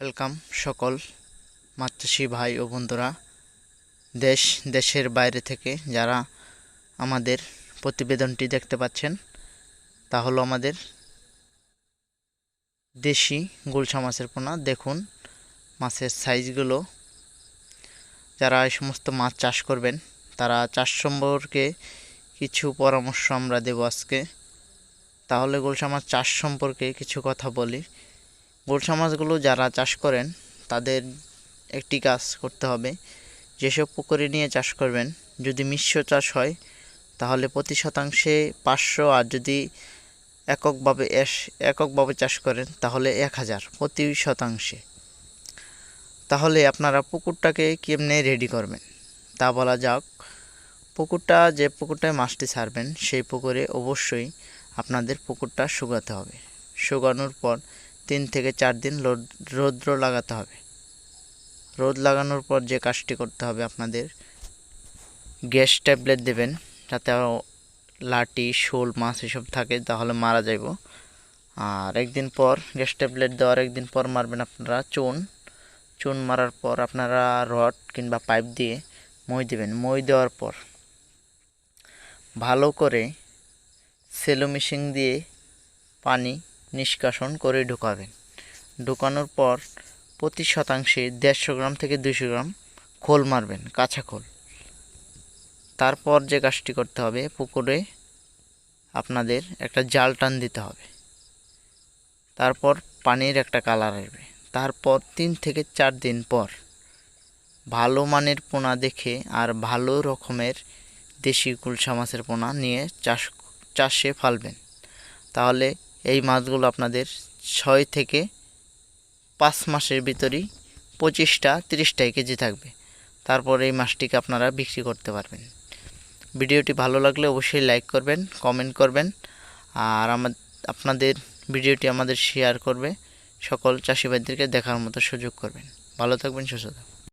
Welcome সকল মাতৃষী ভাই ও বন্ধুরা। দেশ, দেশের বাইরে থেকে যারা আমাদের প্রতিবেদনটি দেখতে পাচ্ছেন, তা হলো আমাদের দেশি গুলশা মাছের পোনা। দেখুন মাছের সাইজগুলো। যারা এই সমস্ত মাছ চাষ করবেন, তারা চাষ সম্পর্কে কিছু পরামর্শ আমরা দেব আজকে। তাহলে গুলশা মাছ চাষ সম্পর্কে কিছু কথা বলি। গোলসা মাছগুলো যারা চাষ করেন, তাদের একটি কাজ করতে হবে, যেসব পুকুরে নিয়ে চাষ করবেন, যদি মিশ্র চাষ হয়, তাহলে প্রতি শতাংশে পাঁচশো আর যদি এককভাবে এককভাবে চাষ করেন, তাহলে এক হাজার প্রতি শতাংশে। তাহলে আপনারা পুকুরটাকে কেমনে রেডি করবেন? তা বলা যাক। পুকুরটা, যে পুকুরটায় মাছটি ছাড়বেন, সেই পুকুরে অবশ্যই আপনাদের পুকুরটা শুকাতে হবে। শুকানোর পর তিন থেকে চার দিন রোদ- রৌদ্র লাগাতে হবে। রোদ লাগানোর পর যে কাজটি করতে হবে আপনাদের, গ্যাস ট্যাবলেট দেবেন যাতে লাটি শোল, মাছ এসব থাকে, তাহলে মারা যাইব। আর একদিন পর গ্যাস ট্যাবলেট দেওয়ার একদিন পর মারবেন আপনারা চুন। চুন মারার পর আপনারা রড কিংবা পাইপ দিয়ে মই দেবেন। মই দেওয়ার পর ভালো করে সেলো মেশিন দিয়ে পানি নিষ্কাশন করে ঢোকাবেন ঢোকানোর পর প্রতি শতাংশে দেড়শো গ্রাম থেকে দুশো গ্রাম খোল মারবেন, কাঁচা খোল। তারপর যে কাজটি করতে হবে, পুকুরে আপনাদের একটা জাল টান দিতে হবে। তারপর পানির একটা কালার আসবে। তারপর তিন থেকে চার দিন পর ভালো মানের পোনা দেখে আর ভালো রকমের দেশি কুলসা মাছের পোনা নিয়ে চাষ চাষে ফালবেন। তাহলে এই মাছগুলো আপনাদের ছয় থেকে পাঁচ মাসের ভিতরেই পঁচিশটা, তিরিশটাই কেজি থাকবে। তারপর এই মাছটিকে আপনারা বিক্রি করতে পারবেন। ভিডিওটি ভালো লাগলে অবশ্যই লাইক করবেন, কমেন্ট করবেন, আর আমার আপনাদের ভিডিওটি আমাদের শেয়ার করবে, সকল চাষিভাইদেরকে দেখার মতো সুযোগ করবেন। ভালো থাকবেন, সুস্থ থাকবেন।